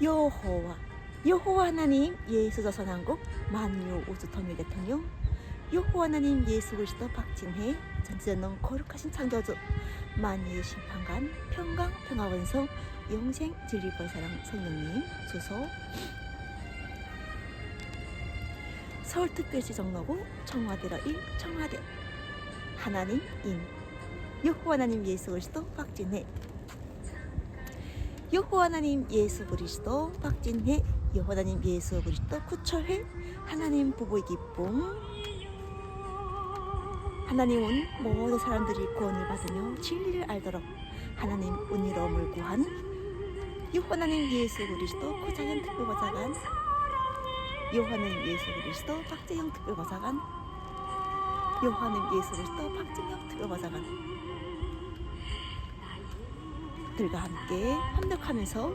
여호와 여호와 하나님 예수조선 한국 만유 우주 통일 대통령. 여호와 하나님 예수 그리스도 박진혜 전지전능 거룩하신 창조주. 만유의 심판관 평강 평화원성 영생 진리벌 사랑 성령님 주소. 서울특별시 정로구 청와대로 1 청와대. 하나님 인. 여호와 하나님 예수 그리스도 박진혜 여호와 하나님 예수 그리스도 박진혜 여호와 하나님 예수 그리스도 구철회 하나님 부부의 기쁨. 하나님은 모든 사람들이 구원을 받으며 진리를 알도록 하나님 은혜로움을 구한 여호와 하나님 예수 그리스도 고자연 특별보좌관. 여호와 하나님 예수 그리스도 박재영 특별보좌관. 여호와 하나님 예수 그리스도 박진영 특별보좌관 들과 함께 협력하면서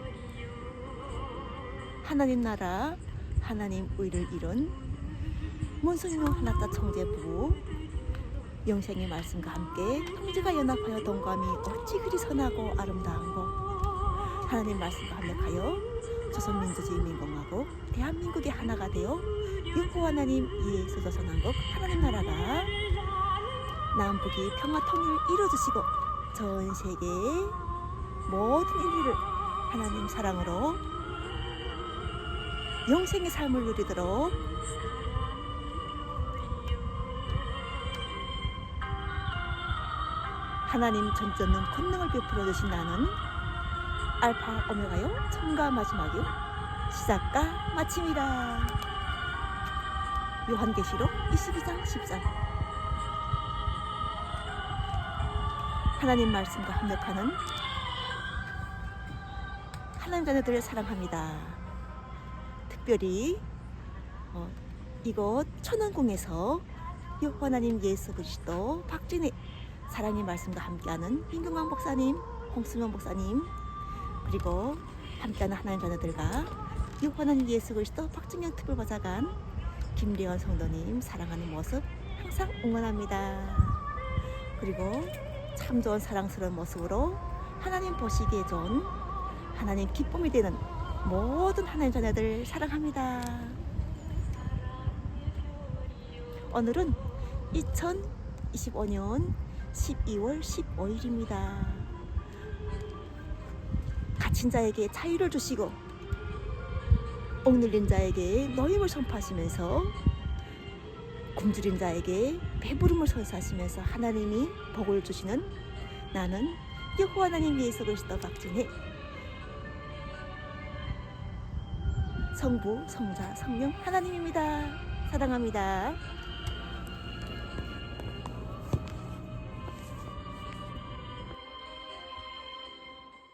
하나님 나라 하나님 의를 이룬 문성용 하나자 청제부 영생의 말씀과 함께 형제가 연합하여 동감이 어찌 그리 선하고 아름다운 고 하나님 말씀과 협력하여 조선민주주의민공화국 대한민국이 하나가 되어 육부 하나님 예수 조선한국 하나님 나라가 남북이 평화 통일 이루어주시고 전 세계에 모든 인류를 하나님 사랑으로 영생의 삶을 누리도록. 하나님 전전능 권능을 베풀어 주신 나는 알파 오메가요 처음과 마지막이요 시작과 마침이라. 요한계시록 22장 13 하나님 말씀과 합력하는 하나님 자녀들을 사랑합니다. 특별히 어, 이곳 천원궁에서 여호와 하나님 예수 그리스도 박진희 사랑의 말씀과 함께하는 민경광 목사님, 홍수명 목사님 그리고 함께하는 하나님 자녀들과 하나님 예수 그리스도 박진영 특별보좌관 김래원 성도님 사랑하는 모습 항상 응원합니다. 그리고 참 좋은 사랑스러운 모습으로 하나님 보시기에 좋은 하나님 기쁨이 되는 모든 하나님 자녀들 사랑합니다. 오늘은 2025년 12월 15일입니다. 갇힌 자에게 자유를 주시고 옥눌린 자에게 노임을 선포하시면서 굶주린 자에게 배부름을 선사하시면서 하나님이 복을 주시는 나는 여호와 하나님 예수 그리스도 박진혜 성부, 성자, 성령 하나님입니다. 사랑합니다.